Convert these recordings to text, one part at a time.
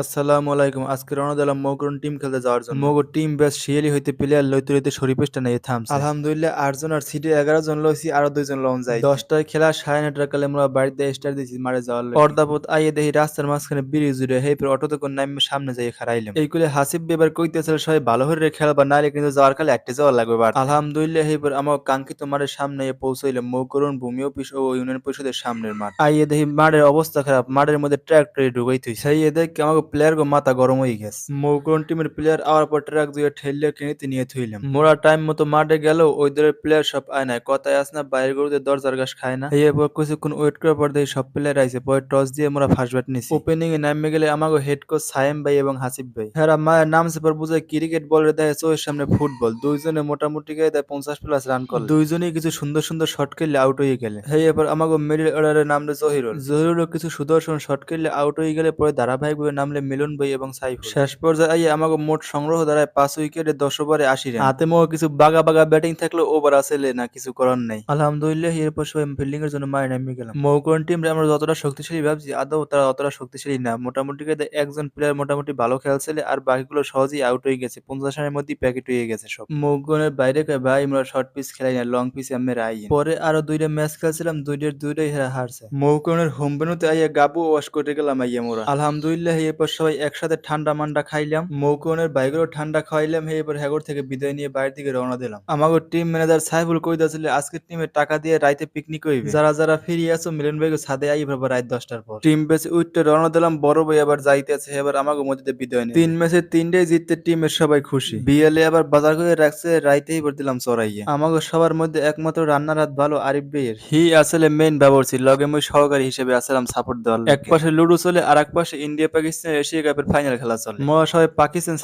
আসসালামু আলাইকুম। আজকে রওনা দিলাম মৌকরণ টিম খেলতে যাওয়ার জন্য। মৌগো টিম বেশ শিয়ালি হইতে প্লেয়ার লইতে লইতে শরীফেসটা নিয়ে থামছে। আলহামদুলিল্লাহ আটজন আর সিটে এগারো জন লইছি আরও দুইজন লন যাই দশটায় খেলা সাড়ে নটার কালে আমরা বাড়িতে স্টার দিছি মারে যাওয়ার। অর্ধাপত আইয়ে দেখি রাস্তার মাঝখানে বিড়ি জুড়ে হেই পর অটোতে কোন নামে সামনে যাই খারাইলাম এই কুলে হাসিব বেবার কইতেছিল সবাই ভালো হয়ে খেলবা নাইলে কিন্তু যাওয়ার কালে একটা যাওয়ার লাগবে বার আলহামদুলিল্লাহ হেই পর আমার কাঙ্ক্ষিত মাঠের সামনে পৌঁছাইলাম মৌকরণ ভূমি অফিস ও ইউনিয়ন পরিষদের সামনের মাঠ। আইয়ে দেখি মাঠের অবস্থা খারাপ মাঠের মধ্যে ট্র্যাক্টরে ঢুকাই তুই সেই দেখে আমাকে প্লেয়ার গো মাথা গরম হয়ে গেছে। মৌকরণ টিমের প্লেয়ার আওয়ার পর ট্রাক দুয়ে ঠেললে কিনেতে নিয়ে থইলাম মোরা টাইম মতো মাঠে গেল ওই দলের প্লেয়ার সব আয় নাই। কথায় আস না বাইরের গরুদের দরজার গাছ খায় না। এই পর কিছুক্ষণ ওয়েট করার পর দেখি সব প্লেয়ার আইছে। পরে টস দিয়ে মোরা ফার্স্ট ব্যাট নিছি। ওপেনিং এ নামে গেলে আমাকে হেড কোচ সায়েম ভাই এবং হাসিব ভাই। হ্যাঁ মায়ের নামছে পর বুঝে ক্রিকেট বলের দেয় চোখের সামনে ফুটবল দুইজনে মোটামুটি গিয়ে দেয় পঞ্চাশ প্লাস রান করলে। দুইজনেই কিছু সুন্দর সুন্দর শট খেললে আউট হয়ে গেলে। হেই এবার আমাকে মিডল অর্ডারের নামলে জহিরুল। জহিরুলও কিছু সুদর্শন শট খেললে আউট হয়ে গেলে পরে ধারাবাহিকভাবে নামলে মিলন বই এবং সাইফুল। শেষ পর্যায়ে আইয়ে আমাকে মোট সংগ্রহ দাঁড়ায় পাঁচ উইকেটে দশ ওভারে আশি রান। হাতে মো কিছু বাগা বাগা ব্যাটিং থাকলে ওভার আসলে না কিছু করার নাই। আলহামদুলিল্লাহ এরপর সবাই ফিল্ডিং এর জন্য মারে নামিয়ে গেলাম। মৌকরণ টিম আমরা যতটা শক্তিশালী ভাবছি আদৌ তারা অতটা শক্তিশালী না। মোটামুটি একজন প্লেয়ার মোটামুটি ভালো খেলছিল আর বাকিগুলো সহজেই আউট হয়ে গেছে। পঞ্চাশ রানের মধ্যেই প্যাকেট হয়ে গেছে সব। মৌকরণের বাইরে ভাই আমরা শর্ট পিচ খেলাই না লং পিচ আমি আই পরে আরও দুইটা ম্যাচ খেলছিলাম দুইটার দুইটাই হেরা হারছে। মৌকরণের হোম বেনুতে আইয়া গাবু ওয়াশ করে গেলাম আইয়া মোরা। আলহামদুলিল্লাহ এরপর সবাই একসাথে ঠান্ডা মান্ডা খাইলাম মৌকরণের বাইকেরও ঠান্ডা খাইলাম এবার হ্যাগর থেকে বিদায় নিয়ে বাইরের দিকে রওনা দিলাম। আমাকে টিম ম্যানেজার সাহেবুল কই দিয়েছিল আজকের টিমে টাকা দিয়ে রাইতে পিকনিক হইবে যারা যারা ফিরে আছো, মিলন ভাইকে ছাদে আই ভাবে রাত দশটার পর। টিম বেসে উঠতে রওনা দিলাম, বড় ভাই আবার যাইতেছে, এবার আমাকে মধ্যে বিদায় নিয়ে। তিন ম্যাচে তিনটাই জিততে টিমের সবাই খুশি। বিএলএ আবার বাজার করে রাখছে রাইতেই ভর দিলাম চড়াইয়ে। আমাকে সবার মধ্যে একমাত্র রান্নার হাত ভালো, আরিফ ভাইয়ের। হি আসলে মেইন ব্যবহার লগে মই সহকারী হিসেবে আসলাম সাপোর্ট দেওয়ার এক পাশে লুডো চলে আর এক পাশে ইন্ডিয়া পাকিস্তান এশিয়া কাপের ফাইনাল খেলা চলে। মহাশয় পাকিস্তান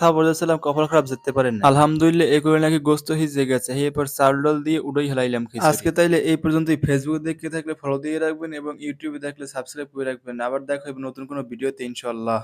কপাল খারাপ পারেন। আলহামদুলিল্লাহ নাকি গোস্ত হিজে গেছে এরপর দিয়ে উড়াই হেলাইলাম আজকে তাইলে এই পর্যন্তই। ফেসবুক থাকলে ফলো দিয়ে রাখবেন এবং ইউটিউবে দেখলে সাবস্ক্রাইব করে রাখবেন। আবার দেখা হবে নতুন কোনো ভিডিওতে ইনশাল্লাহ